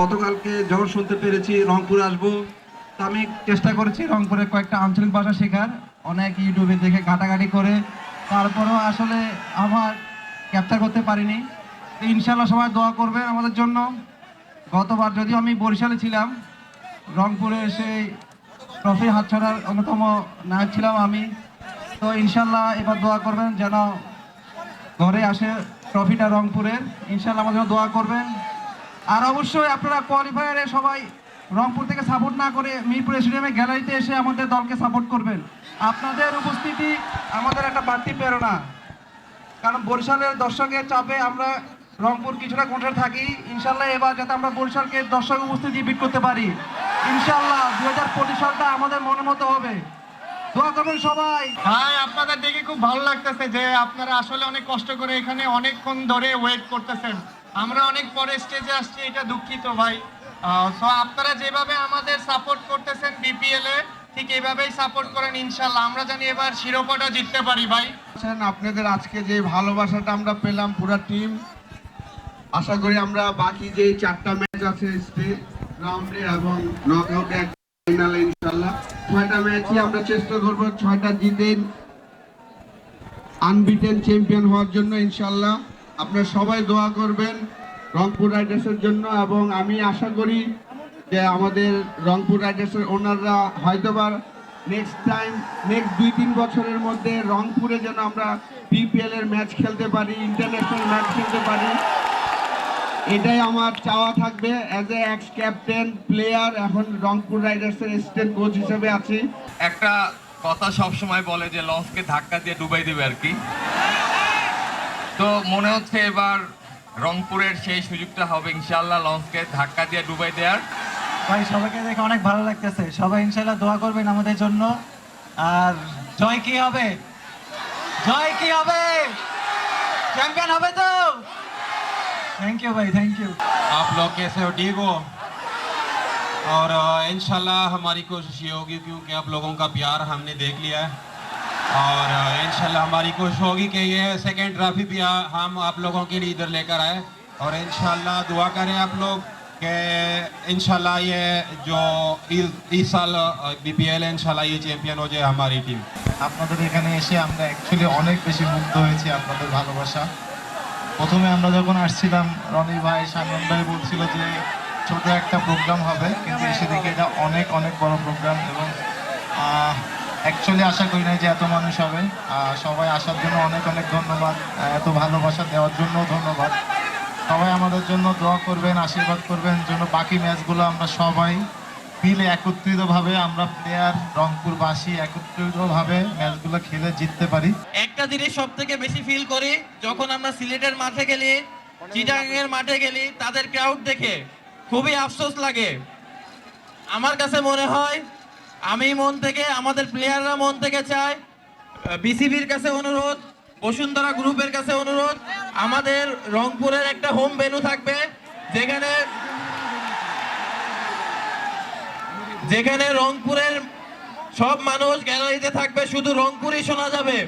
গতকালকে যখন শুনতে পেরেছি রংপুর আসব, তা আমি চেষ্টা করেছি রংপুরে কয়েকটা আঞ্চলিক ভাষা শেখার, অনেক ইউটিউবে দেখে ঘাটাঘাটি করে, তারপরেও আসলে আমার ক্যাপচার করতে পারিনি। ইনশাল্লাহ সবাই দোয়া করবে আমাদের জন্য। গতবার যদিও আমি বরিশালে ছিলাম, রংপুরে এসে ট্রফি হাতছাড়ার অন্যতম নায়ক ছিলাম আমি। তো ইনশাল্লাহ এবার দোয়া করবেন যেন ঘরে আসে ট্রফিটা রংপুরের। ইনশাল্লাহ আমাদের জন্য দোয়া করবেন। আর অবশ্যই আপনারা কোয়ালিফায়ারে সবাই রংপুর থেকে সাপোর্ট না করে মিরপুর স্টেডিয়ামে গ্যালারিতে এসে আমাদের দলকে সাপোর্ট করবেন। আপনাদের উপস্থিতি আমাদের একটা বাড়তি প্রেরণা। কারণ বরিশালের দর্শকের চাপে আমরা রংপুর কিছুটা কোণে থাকি। ইনশাল্লাহ এবার যাতে আমরা বরিশালকে দর্শক উপস্থিতি বিট করতে পারি। ইনশাল্লাহ দু হাজার পঁচিশ সালটা আমাদের মনের মতো হবে। সবাই। ভাই, আপনাদের দেখে খুব ভালো লাগতেছে যে আপনারা আসলে অনেক কষ্ট করে এখানে অনেকক্ষণ ধরে ওয়েট করতেছেন। আমরা অনেক পরে স্টেজে আসছি, এটা দুঃখিত ভাই। সো আপনারা যেভাবে আমাদের সাপোর্ট করতেছেন বিপিএল এ, ঠিক এইভাবেই সাপোর্ট করেন ইনশাল্লাহ। আমরা জানি এবার শিরোপাটা জিততে পারি ভাই। আপনাদের আজকে যে ভালোবাসাটা আমরা পেলাম পুরা টিম আশা করি আমরা বাকি যে চারটা ম্যাচ আছে রাউন্ডে এবং নকআউটে ফাইনালে ইনশাআল্লাহ ছয়টা ম্যাচই আমরা চেষ্টা করব, ছয়টা জিতে আনবিটেন চ্যাম্পিয়ন হওয়ার জন্য ইনশাআল্লাহ আপনারা সবাই দোয়া করবেন রংপুর রাইডার্সের জন্য এবং আমি আশা করি যে আমাদের রংপুর রাইডার্সের ওনাররা হয়তোবা নেক্সট টাইম নেক্সট দুই তিন বছরের মধ্যে রংপুরে যেন আমরা বিপিএল এর ম্যাচ খেলতে পারি ইন্টারন্যাশনাল ম্যাচ খেলতে পারি। এটাই আমার চাওয়া থাকবে as a ex captain player এখন রংপুর রাইডার্সের অ্যাসিস্ট্যান্ট কোচ হিসেবে আছি। একটা কথা সব সময় বলে যে লঞ্চকে ধাক্কা দিয়ে ডুবাই দেবে আর কি। তো মনে হচ্ছে এবার রংপুরের সেই সুযোগটা হবে ইনশাল্লাহ লঞ্চকে ধাক্কা দিয়ে ডুবাই দেওয়ার ভাই সবাইকে দেখে অনেক ভালো লাগতেছে সবাই ইনশাল্লাহ দোয়া করবেন আমাদের জন্য আর জয় কি হবে জয় কি হবে চ্যাম্পিয়ন হবে তো থ্যাংক ইউ ভাই থ্যাংক ইউ आप लोग कैसे हो ठीक हो और अ, इंशाल्लाह हमारी कोशिश ये होगी क्योंकि आप लोगों का प्यार हमने देख लिया है और अ, इंशाल्लाह हमारी कोशिश होगी कि ये सेकेंड ट्रॉफी भी आ- हम आप लोगों के लिए इधर लेकर आए और इंशाल्लाह दुआ करें आप लोग कि इंशाल्लाह ये जो इस इस साल बी पी एल इंशाल्लाह ये चैम्पियन हो जाए हमारी टीम আপনাদের এখানে এসে আমরা অ্যাকচুয়ালি অনেক বেশি মুগ্ধ হয়েছি আপনাদের ভালোবাসা প্রথমে আমরা যখন আসছিলাম রনি ভাই সামন ভাই বলছিল যে ছোট একটা প্রোগ্রাম হবে কিন্তু এসে দেখি এটা অনেক অনেক বড় প্রোগ্রাম এবং অ্যাকচুয়ালি আশা করি না যে এত মানুষ হবে। সবাই আসার জন্য অনেক অনেক ধন্যবাদ। এত ভালোবাসা দেওয়ার জন্য ধন্যবাদ। সবাই আমাদের জন্য দোয়া করবেন, আশীর্বাদ করবেন জন্য বাকি ম্যাচগুলো আমরা সবাই মিলে একত্রিতভাবে আমরা প্লেয়ার রংপুরবাসী একত্রিতভাবে ম্যাচগুলো খেলে জিততে পারি। একটা জিনিস সব থেকে বেশি ফিল করি, যখন আমরা সিলেটের মাঠে গেলি চিটাগাংয়ের মাঠে গেলি, তাদের ক্রাউড দেখে খুবই আফসোস লাগে। আমার কাছে মনে হয় আমি মন থেকে, আমাদের প্লেয়াররা মন থেকে চায় বিসিবির কাছে অনুরোধ, বসুন্ধরা গ্রুপের কাছে অনুরোধ, আমাদের রংপুরের একটা হোম ভেনু থাকবে, যেখানে যেখানে রংপুরের সব মানুষ গ্যালারিতে থাকবে, শুধু রংপুরই শোনা যাবে।